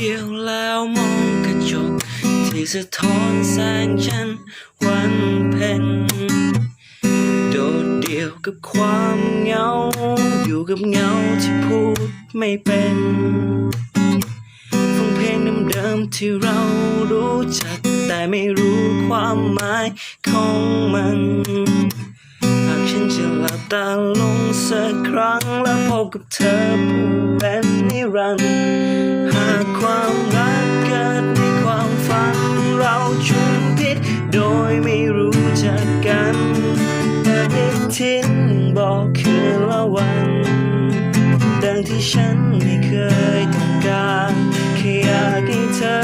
เดียวแล้วมองกระจก ที่สะท้อนแสงจันวันเพ็ญโดดเดี่ยวกับความเหงา อยู่กับเหงาที่พูดไม่เป็นฟังเพลงเดิมๆที่เรารู้จัก แต่ไม่รู้ความหมายของมันหากฉันจะหลับตาลงสักครั้งและพบกับเธอผู้เป็นนิรันดร์ หากความรักเกิดในความฝัน เราชุมพิษโดยไม่รู้จักกันปฏิทินบอกคืนละวัน ดังที่ฉันไม่เคยต้องการแค่อยากให้เธอ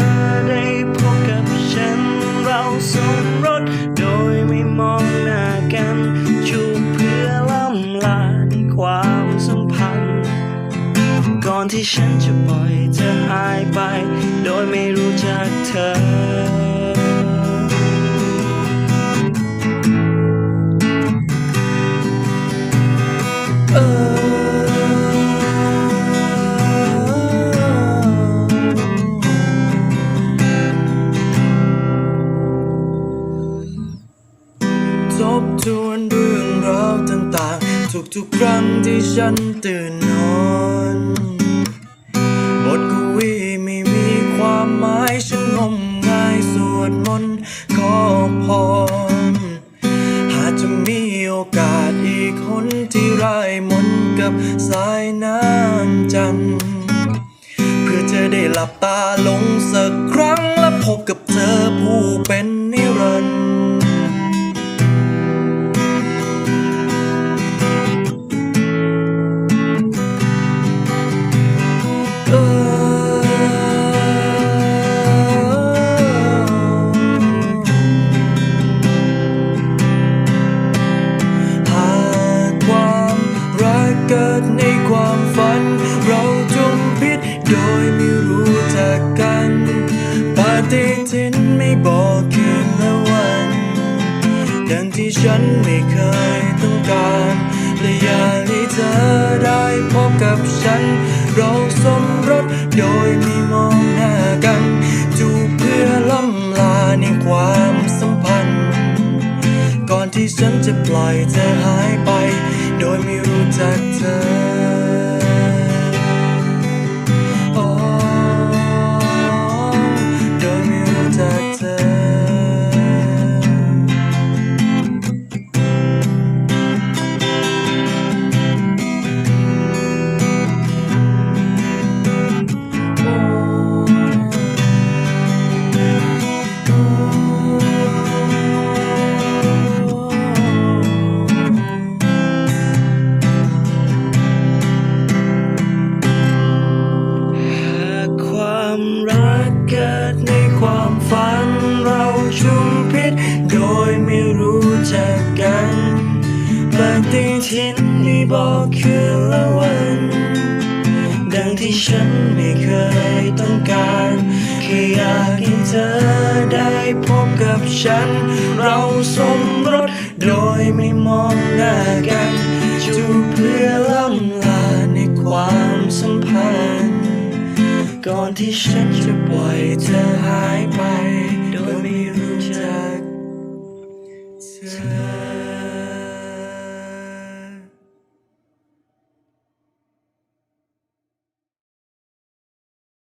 ได้พบกับฉัน เราสมรสโดยไม่มอง อนที่ฉันจะปล่อยเธอหายไป โดยไม่รู้จักเธอเอทบทวนเรื่องราวต่างๆ ทุกๆครั้งที่ฉันตื่นนอน มนต์ขอพรหากจะมีโอกาสอีกคนที่ไร้มนกับสายน้ำจันทร์เพื่อจะได้หลับตาลงสักครั้ง ดยไม่รู้จักกันปฏิทินไม่บอกคืนและวัน ดังที่ฉันไม่เคยต้องการและอยากให้เธอได้พบกับฉัน เราสมรสโดยไม่มองหน้ากัน จูบเพื่อล่ำลาในความสัมพันธ์ ก่อนที่ฉันจะปล่อยเธอหายไป โดยไม่รู้จักเธอ เกิดในความฝันเราชุมพิษโดยไม่รู้จักกันปฏิทินไม่บอกคืนละวัน ดังที่ฉันไม่เคยต้องการแค่อยากให้เธอได้พบกับฉัน เราสมรสโดย ก่อนที่ฉันจะปล่อยเธอหายไป โดยไม่รู้จักเธอ